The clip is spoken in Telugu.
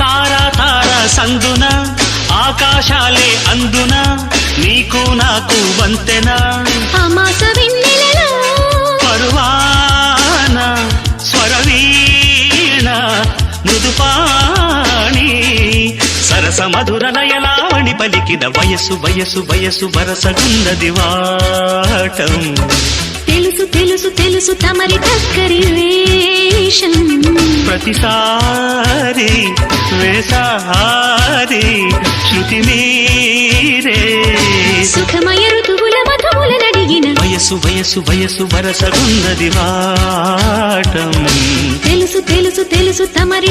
తారా తారా సందున ఆకాశాలే అందున నీకు నాకు వంతెనా. పరువాన స్వరవీణ మృదుపాణి. సరస మధుర నయలావణి పలికిన వయసు వయసు వయసు వరసగున్నది వాటం. తెలుసు తెలుసు తెలుసు తమరి దగ్గరి వేషం. ప్రతిసారి వేసారి శృతి మీరే. సుఖమయ ఋతువుల మధువుల నడిగిన వయసు వయసు వయసు వరసగున్నది వాటం తెలుసు తెలుసు తెలుసు తమరి